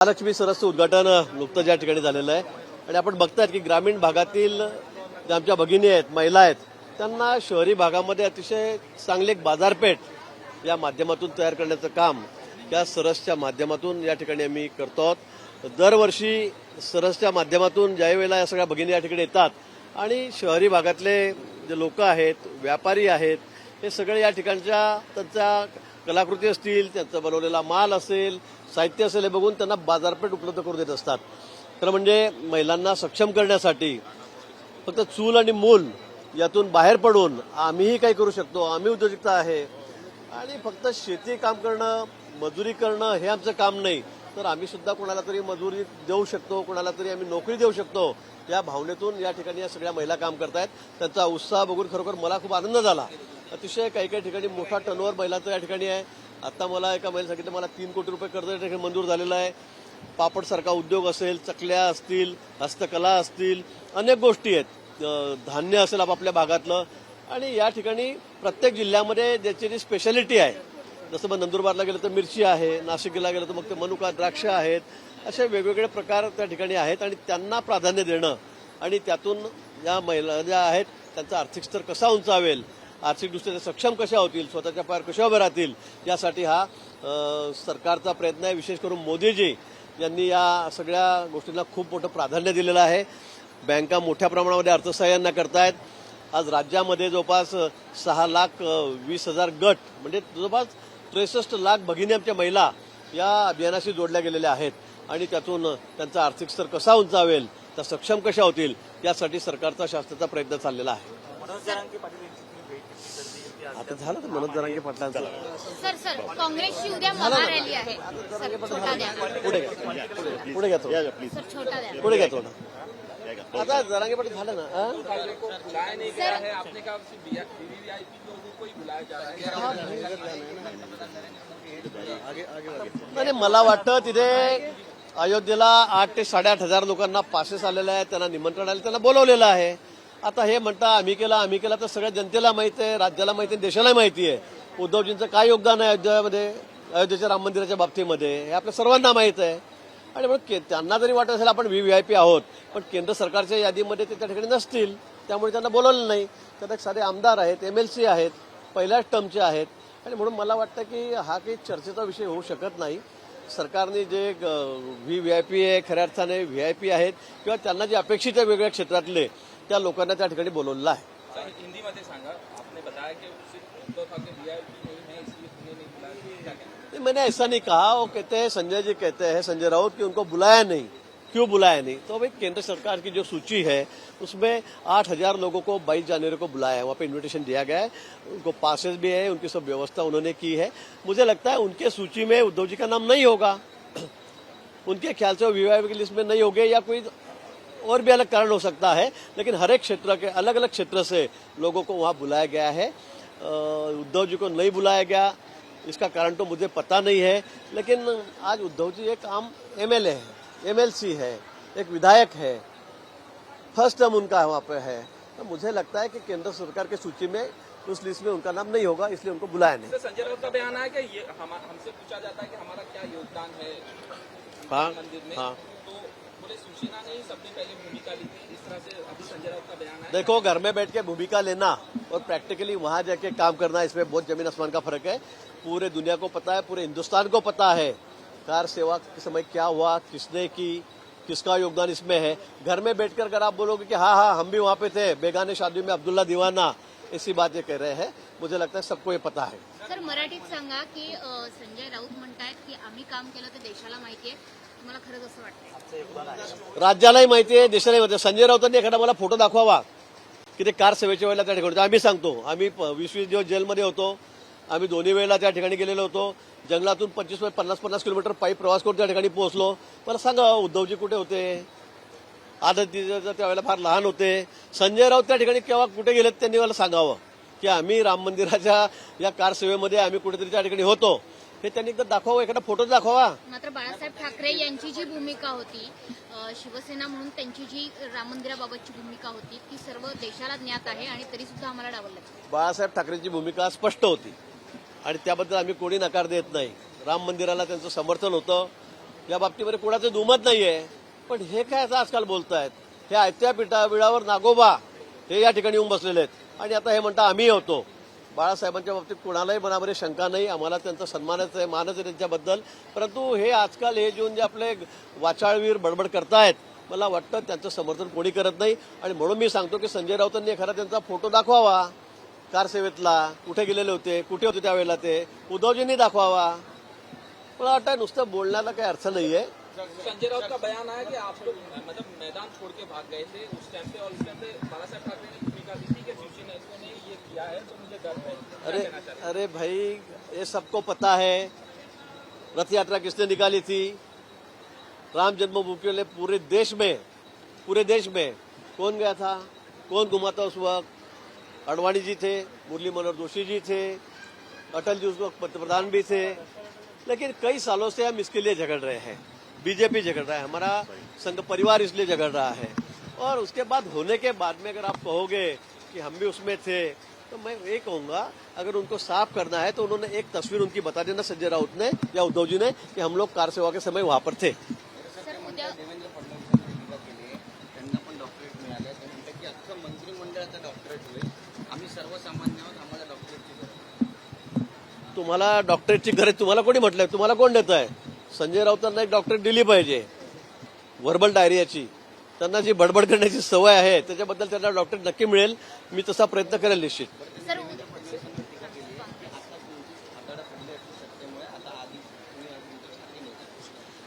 महालक्ष्मी सरसचं उद्घाटन नुकतं ज्या ठिकाणी झालेलं आहे. आणि आपण बघतायत की ग्रामीण भागातील ज्या आमच्या भगिनी आहेत महिला आहेत त्यांना शहरी भागामध्ये अतिशय चांगली एक बाजारपेठ या माध्यमातून तयार करण्याचं काम या सरसच्या माध्यमातून या ठिकाणी आम्ही करतो आहोत. दरवर्षी सरसच्या माध्यमातून ज्या वेळेला या सगळ्या भगिनी या ठिकाणी येतात आणि शहरी भागातले जे लोक आहेत व्यापारी आहेत हे सगळे या ठिकाणच्या त्यांच्या कलाकृती असतील त्यांचा बनवलेला माल असेल साहित्य असेल हे बघून त्यांना बाजारपेठ उपलब्ध करून देत असतात. खरं म्हणजे महिलांना सक्षम करण्यासाठी फक्त चूल आणि मूल यातून बाहेर पडून आम्हीही काही करू शकतो. आम्ही उद्योजकता आहे. आणि फक्त शेती काम करणं मजुरी करणं हे आमचं काम नाही. तर आम्ही सुद्धा कोणाला तरी मजुरी देऊ शकतो कोणाला तरी आम्ही नोकरी देऊ शकतो. या भावनेतून या ठिकाणी या सगळ्या महिला काम करतायत. त्यांचा उत्साह बघून खरोखर मला खूप आनंद झाला. अतिशय काही काही ठिकाणी मोठा टर्नओव्हर महिलांचा या ठिकाणी आहे. आता मला एका महिला सांगितलं मला तीन कोटी रुपये कर्ज या ठिकाणी मंजूर झालेलं आहे. पापडसारखा उद्योग असेल चकल्या असतील हस्तकला असतील अनेक गोष्टी आहेत. धान्य असेल आपापल्या भागातलं. आणि या ठिकाणी प्रत्येक जिल्ह्यामध्ये ज्याची जी स्पेशालिटी आहे जसं मग नंदुरबारला गेलं तर मिरची आहे नाशिकला गेलं तर मग ते मनुका द्राक्ष आहेत असे वेगवेगळे प्रकार त्या ठिकाणी आहेत आणि त्यांना प्राधान्य देणं आणि त्यातून या महिला ज्या आहेत त्यांचा आर्थिक स्तर कसा उंचावेल आर्थिकदृष्ट्या त्या सक्षम कशा होतील स्वतःच्या पायावर कशा उभ्या राहतील यासाठी हा सरकारचा प्रयत्न आहे. विशेष करून मोदीजी यांनी या सगळ्या गोष्टींना खूप मोठं प्राधान्य दिलेलं आहे. बँका मोठ्या प्रमाणामध्ये अर्थसहाय्यांना करतायत. आज राज्यामध्ये जवळपास सहा लाख वीस हजार गट म्हणजे जवळपास त्रेसष्ट लाख भगिनी आमच्या महिला या अभियानाशी जोडल्या गेलेल्या आहेत. आणि त्यातून त्यांचा आर्थिक स्तर कसा उंचावेल त्या सक्षम कशा होतील यासाठी सरकारचा शासनाचा प्रयत्न चाललेला आहे. आता झालं तर मनोज जरांगे पाटलांचं. सर सर काँग्रेसची उद्या महारॅली आहे. सर छोटा द्या. पुढे घ्या. पुढे- पुढे घ्या थोडं. सर छोटा द्या. पुढे घ्या थोडं आता. जरांगे पाटील झालं ना? हा? नाही नाही, मला वाटतं तिथे अयोध्येला आठ ते साडेआठ हजार लोकांना पासेस आलेले आहेत त्यांना निमंत्रण आले त्यांना बोलवलेलं आहे. आता हे म्हणता आम्ही केला आम्ही केला तर सगळ्या जनतेला माहिती आहे राज्याला माहिती आहे देशाला माहिती आहे. उद्धवजींचं काय योगदान आहे अयोध्यामध्ये अयोध्येच्या राम मंदिराच्या बाबतीमध्ये हे आपल्या सर्वांना माहीत आहे. आणि म्हणून के- त्यांना जरी वाटत असेल आपण व्ही व्ही आय पी आहोत पण केंद्र सरकारच्या यादीमध्ये ते त्या ठिकाणी नसतील त्यामुळे त्यांना बोलवलं नाही. त्यात एक साधे आमदार आहेत एम एल सी आहेत पहिल्याच टर्मचे आहेत. आणि म्हणून मला वाटतं की हा काही चर्चेचा विषय होऊ शकत नाही. सरकारने जे व्ही व्ही आय पी आहे खऱ्या अर्थाने व्ही आय पी आहेत किंवा त्यांना जे अपेक्षित आहे वेगवेगळ्या क्षेत्रातले त्या लोकांना त्या ठिकाणी बोलवलेलं आहे. सर हिंदी में सांगा आपने बताया कि सिर्फ उद्धव ठाकरे वीआईपी नहीं है इसलिए उन्हें नहीं बुलाया। क्या कहना नहीं, मैंने ऐसा नहीं कहा वो कहते हैं संजय जी कहते हैं संजय राउत कि उनको बुलाया नहीं। क्यों बुलाया नहीं? तो भाई केंद्र सरकार की जो सूची है, उसमें आठ हज़ार लोगों को बाईस जनवरी को बुलाया है। वहाँ पे इनविटेशन दिया गया है। उनको पासेस भी है, उनकी सब व्यवस्था उन्होंने की है। मुझे लगता है उनके सूची में उद्धव जी का नाम नहीं होगा। उनके ख्याल से वो वीआईपी की लिस्ट में नहीं होंगे या कोई और भी अलग कारण हो सकता है, लेकिन हर एक क्षेत्र के अलग अलग क्षेत्र से लोगों को वहाँ बुलाया गया है। उद्धव जी को नहीं बुलाया गया। इसका कारण तो मुझे पता नहीं है, लेकिन आज उद्धव जी एक आम एमएलए है। एमएलसी है एक विधायक है फ़र्स्ट टर्म उनका वहाँ पे है। तो मुझे लगता है कि केंद्र सरकार की सूची में उस लिस्ट में उनका नाम नहीं होगा इसलिए उनको बुलाया नहीं। संजय राउत का बयान है कि ये हम हमसे पूछा जाता है कि हमारा क्या योगदान है हाँ मंदिर में? हाँ। तो बोले सुशीला ने सबने पहले भूमिका ली थी। इस तरह से अभी संजय राउत का बयान है देखो घर में बैठ के भूमिका लेना और प्रैक्टिकली वहाँ जाके काम करना इसमें बहुत ज़मीन आसमान का फ़र्क है। पूरे दुनिया को पता है पूरे हिंदुस्तान को पता है। कार सेवा के समय क्या हुआ किसने की किसका योगदान इसमें है? घर में बैठकर अगर आप बोलोगे कि हाँ हाँ हम भी वहाँ पे थे बेगाने शादी में अब्दुल्ला दीवाना इसी बात बातें कह रहे हैं मुझे लगता है सबको ये पता है। सर मराठीत सांगा की संजय राऊत म्हणतायत की आम्ही काम केलं तर देशाला माहिती आहे. तुम्हाला खरंच असं आहे राज्यालाही माहिती आहे देशालाही माहिती संजय राऊतांनी एखादा मला फ़ोटो दाखवावा की ते कार सेवेच्या वेळेला त्या ठिकाणी आम्ही सांगतो आम्ही वीस वीस दिवस जेलमध्ये होतो. आम्ही दोन्ही वेळेला त्या ठिकाणी गेलेलो होतो. जंगलातून पंचवीस पन्नास पन्नास किलोमीटर पायी प्रवास करून त्या ठिकाणी पोहोचलो. मला सांगा उद्धवजी कुठे होते? आदत त्यावेळेला फार लहान होते. संजय राऊत त्या ठिकाणी केव्हा कुठे गेलेत त्यांनी मला सांगावं. की आम्ही राम मंदिराच्या या कार सेवेमध्ये आम्ही कुठेतरी त्या ठिकाणी होतो. हे त्यांनी एकदा दाखवावं एखादा फोटो दाखवा. मात्र बाळासाहेब ठाकरे यांची जी भूमिका होती शिवसेना म्हणून त्यांची जी राम मंदिराबाबतची भूमिका होती ती सर्व देशाला ज्ञात आहे आणि तरी सुद्धा आम्हाला डावललं. बाळासाहेब ठाकरेंची भूमिका स्पष्ट होती. आणि त्याबद्दल आम्ही कोणी नकार देत नाही. राम मंदिराला त्यांचं समर्थन होतं. या बाबतीमध्ये कोणाचं दुमत आहे पण हे काय आता आजकाल बोलत आहेत हे आयत्या पिठाबिळावर नागोबा हे या ठिकाणी येऊन बसलेले आहेत. आणि आता हे म्हणता आम्ही होतो. बाळासाहेबांच्या बाबतीत कोणालाही मनामध्ये शंका नाही. आम्हाला त्यांचा सन्मानच आहे मानच आहे त्यांच्याबद्दल. परंतु हे आजकाल हे जेऊन जे आपले वाचाळवीर बडबड करतायत मला वाटतं त्यांचं समर्थन कोणी करत नाही. आणि म्हणून मी सांगतो की संजय राऊतांनी एखादा त्यांचा फोटो दाखवावा. कार सेवेतला कुठे गेलेले होते कुठे होते त्यावेळेला ते उद्धवजींनी दाखवावा. मला वाटतं नुसतं बोलण्याला काही अर्थ नाहीये. संजय राउत का बयान आया कि आप लोग मतलब मैदान छोड़ के भाग गए थे उस टाइम पे और उस टाइम पे बाला साहब ठाकरे ने दी थी कि शिवसेना इसको ने ये किया है तो मुझे डर है। अरे अरे भाई ये सबको पता है। रथ यात्रा किसने निकाली थी? राम जन्मभूमि पूरे देश में पूरे देश में कौन गया था? कौन घुमा था उस वक्त? अडवाणी जी थे, मुरली मनोहर जोशी जी थे, अटल जी उस वक्त पंतप्रधान भी थे। लेकिन कई सालों से हम इसके लिए झगड़ रहे हैं। बीजेपी झगड़ रहा है, हमारा संघ परिवार इसलिए झगड़ रहा है। और उसके बाद होने के बाद में अगर आप कहोगे कि हम भी उसमें थे तो मैं ये कहूँगा, अगर उनको साफ़ करना है तो उन्होंने एक तस्वीर उनकी बता देना संजय राउत ने या उद्धव जी ने, कि हम लोग कार सेवा के समय वहाँ पर थे। सर तुम्हाला डॉक्टरेटची गरज तुम्हाला कोणी म्हटलंय? तुम्हाला कोण देत आहे संजय राऊतांना एक डॉक्टरेट दिली पाहिजे. व्हर्बल डायरियाची त्यांना जी बडबड करण्याची सवय आहे त्याच्याबद्दल त्यांना डॉक्टरेट नक्की मिळेल. मी तसा प्रयत्न करेल निश्चित.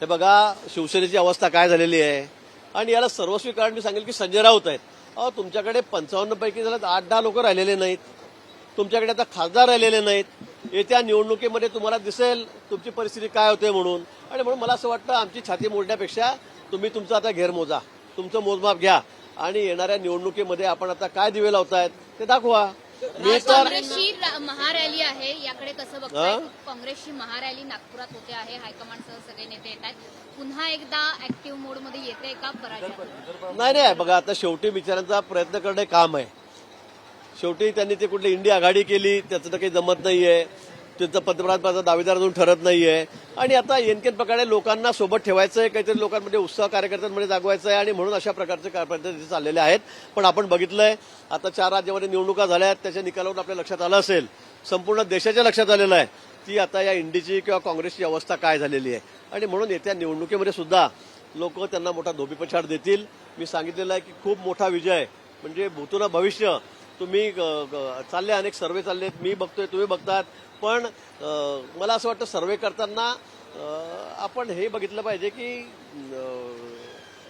हे बघा शिवसेनेची अवस्था काय झालेली आहे? आणि याला सर्वस्वी कारण मी सांगेल की संजय राऊत आहेत. अहो तुमच्याकडे पंचावन्न पैकी झाल्यात आठ दहा लोक राहिलेले नाहीत. तुमच्याकडे आता खासदार राहिलेले नाहीत. येत्या निवडणुकीमध्ये तुम्हाला दिसेल तुमची परिस्थिती काय होते म्हणून. आणि म्हणून मला असं वाटतं आमची छाती मोडण्यापेक्षा तुम्ही तुमचा आता घेर मोजा. तुमचं मोजमाप घ्या. आणि येणाऱ्या निवडणुकीमध्ये आपण आता काय दिवे लावतायत ते दाखवा. मी तर काँग्रेसची रा- महारॅली आहे. याकडे कसं बघताय? हा? काँग्रेसची महारॅली नागपुरात होते आहे. हायकमांडसह सगळे नेते येत आहेत. पुन्हा एकदा ऍक्टिव्ह मोडमध्ये येते का? पराजय. नाही नाही. बघा आता शेवटी बिचारांचा प्रयत्न करणे काम आहे. शेवटी त्यांनी ते कुठली इंडिया आघाडी केली त्याचं तर काही जमत नाहीये. त्यांचं पंतप्रधानपदाचा दावेदार अजून ठरत नाहीये. आणि आता येनकेन प्रकारे लोकांना सोबत ठेवायचं आहे काहीतरी लोकांमध्ये उत्साह कार्यकर्त्यांमध्ये जागवायचं आहे आणि म्हणून अशा प्रकारचे कार्यपद्धती तिथे चाललेले आहेत. पण आपण बघितलंय आता चार राज्यामध्ये निवडणुका झाल्या आहेत त्याच्या निकालावरून आपल्या लक्षात आलं असेल. संपूर्ण देशाच्या लक्षात आलेलं आहे ती आता या इंडीची किंवा काँग्रेसची अवस्था काय झालेली आहे. आणि म्हणून येत्या निवडणुकीमध्ये सुद्धा लोक त्यांना मोठा धोबीपछाड देतील. मी सांगितलेलं आहे की खूप मोठा विजय म्हणजे भूतून भविष्य तुम्ही ग- ग- चालले अनेक सर्वे चालले आहेत. मी बघतोय तुम्ही बघतात पण मला असं वाटतं सर्वे करताना आपण हे बघितलं पाहिजे की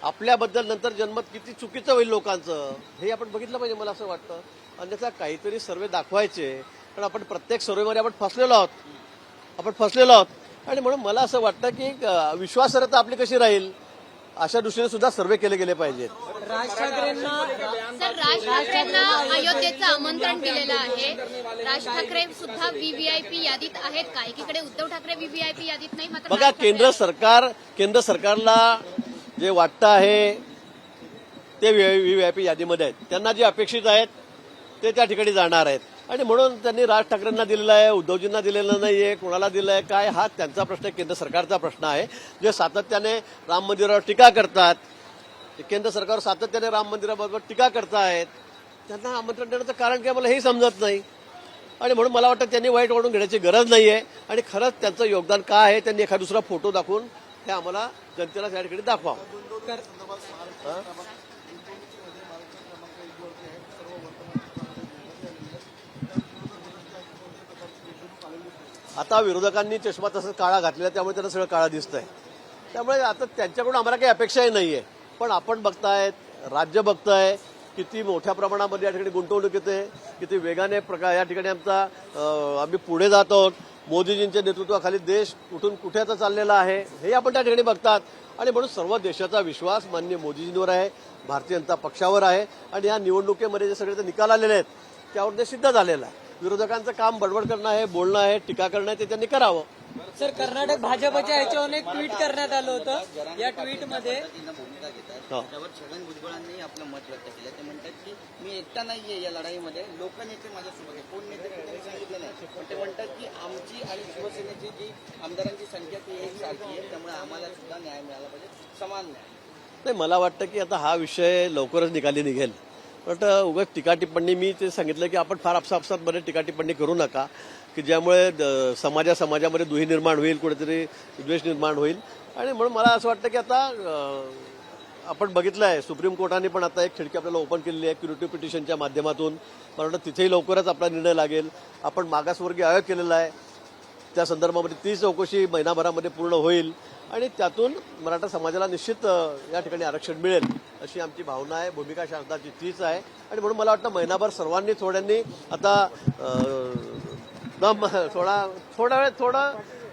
आपल्याबद्दल नंतर जन्मत किती चुकीचं होईल लोकांचं हे आपण बघितलं पाहिजे मला असं वाटतं. अन्यथा काहीतरी सर्वे दाखवायचे. कारण आपण प्रत्येक सर्वेमध्ये आपण फसलेलो आहोत. आपण फसलेलो आहोत. आणि म्हणून मला असं वाटतं की विश्वासार्हता आपली कशी राहील अशा दृष्टीने सुद्धा सर्वे केले गेले पाहिजेत. सर राज ठाकरेंना अयोध्येचं आमंत्रण दिलेलं आहे. राज ठाकरे सुद्धा व्हीव्हीआयपी यादीत आहेत का? एकीकडे उद्धव ठाकरे व्हीव्हीआयपी यादीत नाही मात्र बघा राज ठाकरे केंद्र सरकार केंद्र सरकारला जे वाटतं आहे ते व्हीआयपी यादीमध्ये आहेत. त्यांना जे अपेक्षित आहेत ते त्या ठिकाणी जाणार आहेत. आणि म्हणून त्यांनी राज ठाकरेंना दिलेला आहे उद्धवजींना दिलेलं नाहीये कोणाला दिलं आहे काय हा त्यांचा प्रश्न आहे केंद्र सरकारचा प्रश्न आहे. जे सातत्याने राम मंदिरावर टीका करतात केंद्र सरकार सातत्याने राम मंदिराबरोबर टीका करतायत. त्यांना आमंत्रण देण्याचं कारण काय मला हेही समजत नाही. आणि म्हणून मला वाटतं त्यांनी वाईट वाढून घेण्याची गरज नाहीये. आणि खरंच त्यांचं योगदान काय आहे त्यांनी एखादा दुसरा फोटो दाखवून हे आम्हाला जनतेला त्या ठिकाणी दाखवावं हा? आता विरोधकांनी चष्मा तसंच काळा घातलेला आहे, त्यामुळे त्यांना सगळं काळा दिसतंय. त्यामुळे आता त्यांच्याकडून आम्हाला काही अपेक्षाही नाहीये. पण आपण बघतायत राज्य बघताय किती मोठ्या प्रमाणामध्ये या ठिकाणी गुंतवणूक येते किती वेगाने प्रकार या ठिकाणी आमचा आम्ही पुढे जात आहोत. मोदीजींच्या नेतृत्वाखाली देश कुठून कुठे आता चाललेला आहे हे आपण त्या ठिकाणी बघतात. आणि म्हणून सर्व देशाचा विश्वास मान्य मोदीजींवर आहे भारतीय जनता पक्षावर आहे. आणि या निवडणुकीमध्ये जे सगळे निकाल आलेले आहेत त्यावर ते सिद्ध झालेलं आहे. विरोधकांचं काम बडबड करणं आहे बोलणं आहे टीका करणं आहे ते त्यांनी करावं. सर कर्नाटक भाजपच्या ह्याच्यावर एक ट्विट करण्यात आलं होतं. या ट्विटमध्ये भूमिका घेतात हो. त्यावर छगन भुजबळांनी आपलं मत व्यक्त केलं. ते म्हणतात की मी एकटा नाहीये या लढाईमध्ये. लोकनेते माझ्यासोबत आहे कोण नेते सांगितलं नाही. पण ते म्हणतात की आमची आणि शिवसेनेची जी आमदारांची संख्या ती एक सारखी आहे. त्यामुळे आम्हाला सुद्धा न्याय मिळाला पाहिजे. समान न्याय. नाही मला वाटतं की आता हा विषय लवकरच निकाली निघेल. बट उगाच टीका टिप्पणी मी ते सांगितलं की आपण फार आपसापसात मध्ये टीका टिप्पणी करू नका. की ज्यामुळे द- समाजा समाजामध्ये दुही निर्माण होईल कुठेतरी द्वेष निर्माण होईल. आणि म्हणून मला असं वाटतं की आता आपण बघितलं आहे सुप्रीम कोर्टाने पण आता एक खिडकी आपल्याला ओपन केलेली आहे क्युरेटिव्ह पिटिशनच्या माध्यमातून. मला वाटतं तिथेही लवकरच आपला निर्णय लागेल. आपण मागासवर्गीय आयोग केलेला आहे. त्या संदर्भामध्ये ती चौकशी महिनाभरामध्ये पूर्ण होईल. आणि त्यातून मराठा समाजाला निश्चित या ठिकाणी आरक्षण मिळेल अशी आमची भावना आहे. भूमिका शासनाची तीच आहे. आणि म्हणून मला वाटतं महिनाभर सर्वांनी थोड्यांनी आता दम थोडा थोडा वेळ थोडा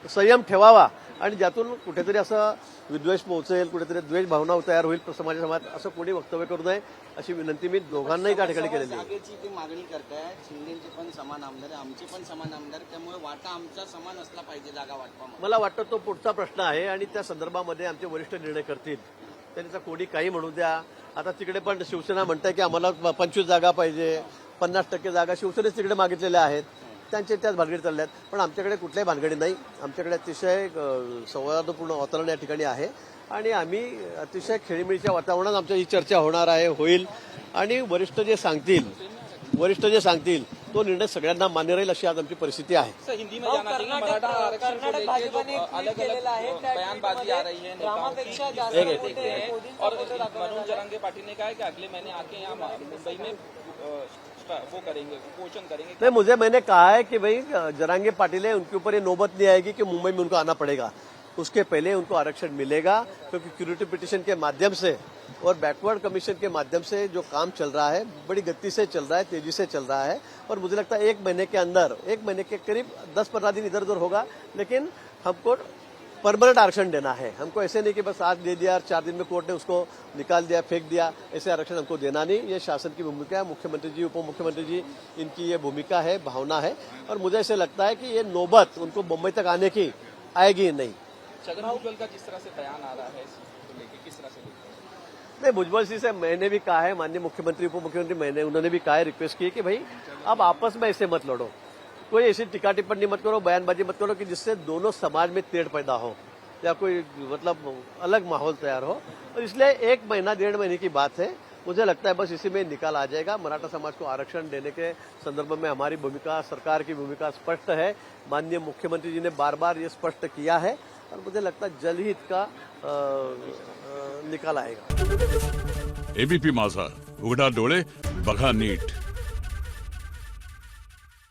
संयम ठेवावा. आणि ज्यातून कुठेतरी असं विद्वेष पोहोचेल कुठेतरी द्वेष भावना तयार होईल समाजा समाजात असं कोणी वक्तव्य करू नये अशी विनंती मी दोघांनाही त्या ठिकाणी केलेली आहे. मागणी करताय शिंदेचे पण समान आमदार आहे, आमचे पण समान आमदार त्यामुळे वाटा आमचा समान असला पाहिजे जागा वाटपामध्ये. मला वाटतं तो पुढचा प्रश्न आहे आणि त्या संदर्भामध्ये आमचे वरिष्ठ निर्णय करतील. त्यांचा कोणी काही म्हणू द्या. आता तिकडे पण शिवसेना म्हणताय की आम्हाला पंचवीस जागा पाहिजे पन्नास टक्के जागा शिवसेनेच तिकडे मागितलेल्या आहेत. त्यांचे त्याच भानगडी चालल्या आहेत पण आमच्याकडे कुठल्याही भानगडी नाही. आमच्याकडे अतिशय संवादपूर्ण वातावरण या ठिकाणी आहे. आणि आम्ही अतिशय खेळीमेळीच्या वातावरणात आमच्या ही चर्चा होणार आहे होईल. आणि वरिष्ठ जे सांगतील वरिष्ठ जे सांगतील तो निर्णय सगळ्यांना मान्य राहील अशी आज आमची परिस्थिती आहे. पाटिल ने कहा कि अगले महीने आके यहाँ मुंबई में अ, वो करेंगे करेंगे। नहीं, मुझे, मैंने कहा है कि भाई, जरांगे पाटिल है, उनके ऊपर ये नौबत नहीं आएगी कि मुंबई में उनको आना पड़ेगा। उसके पहले उनको आरक्षण मिलेगा, क्योंकि क्यूरिटी पिटिशन के माध्यम से और बैकवर्ड कमीशन के माध्यम से जो काम चल रहा है, बड़ी गति से चल रहा है, तेज़ी से चल रहा है। और मुझे लगता है एक महीने के अंदर, एक महीने के करीब दस पंद्रह दिन इधर उधर होगा, लेकिन हमको परमानेंट आरक्षण देना है। हमको ऐसे नहीं कि बस आज दे दिया और चार दिन में कोर्ट ने उसको निकाल दिया फेंक दिया। ऐसे आरक्षण हमको देना नहीं। ये शासन की भूमिका है। मुख्यमंत्री जी उप मुख्यमंत्री जी इनकी ये भूमिका है भावना है। और मुझे ऐसे लगता है कि ये नौबत उनको मुंबई तक आने की आएगी नहीं। छगन भुजबल का जिस तरह से बयान आ रहा है इसको लेके किस तरह से नहीं भुजबल सिंह से मैंने भी कहा है माननीय मुख्यमंत्री उप मुख्यमंत्री मैंने उन्होंने भी कहा है रिक्वेस्ट की कि भाई अब आपस में ऐसे मत लड़ो। कोई ऐसी टिका टिप्पणी मत करो, बयानबाजी मत करो कि जिससे दोनों समाज में तेड़ पैदा हो, या कोई मतलब अलग माहौल तैयार हो। और इसलिए एक महीना, डेढ़ महीने की बात है। मुझे लगता है बस इसी में निकाल आ जाएगा। मराठा समाज को आरक्षण देने के संदर्भ में हमारी भूमिका, सरकार की भूमिका स्पष्ट है। माननीय मुख्यमंत्री जी ने बार बार ये स्पष्ट किया है और मुझे लगता है जल्द ही इसका निकाल आएगा। एबीपी माझा, उघडा डोळे, बघा नीट।